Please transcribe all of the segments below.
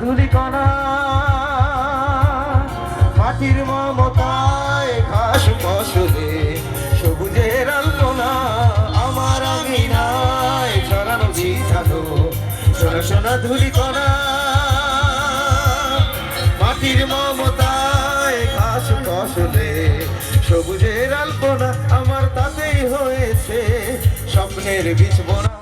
ধুলি কণা। মাটির মমতায় ঘাস ফসলে সবুজের আলপনা আমার আঙিনায় ছড়ানো বিছানো। সোনা সোনা ধুলি কণা। মাটির মমতায় ঘাস ফসলে সবুজের আলপনা আমার তাতেই হয়েছে। স্বপ্নের বীজ বোনা।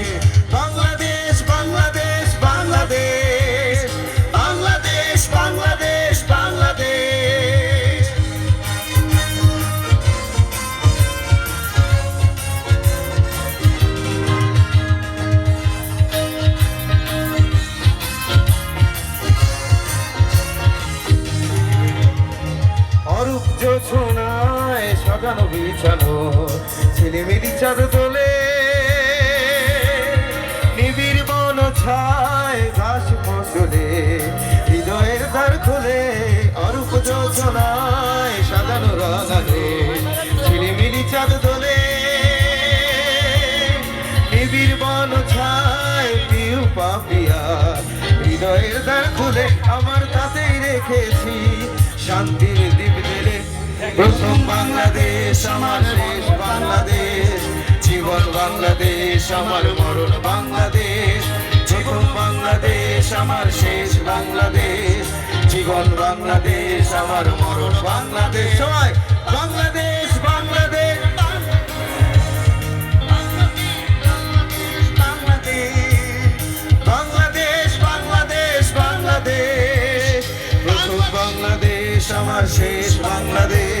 জোছনায় সাজানো বিছানো ছেলেমেলি চাঁদ তোলে। নিবিড় বন ছায় ঘাস ফসলে, হৃদয়ের দ্বার খোলে, অরূপ জোছনায় সাজানো ছেলেমেলি চাঁদ তোলে। নিবিড় বন ছায় পিউ পাপিয়া, হৃদয়ের দ্বার খুলে, আমার তাতেই রেখেছি জেলে প্রথম বাংলাদেশ, আমার শেষ বাংলাদেশ। জীবন বাংলাদেশ, আমার মরণ বাংলাদেশ। জীবন বাংলাদেশ, আমার শেষ বাংলাদেশ। জীবন বাংলাদেশ, আমার মরণ বাংলাদেশ। সবাই, বাংলাদেশ বাংলাদেশ। বাংলাদেশ বাংলাদেশ বাংলাদেশ। প্রথম বাংলাদেশ, আমার শেষ বাংলাদেশ।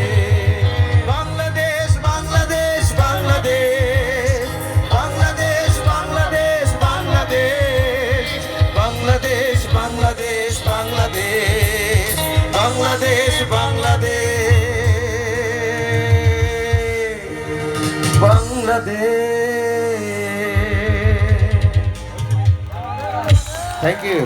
বাংলাদেশ বাংলাদেশ বাংলাদেশ। Thank you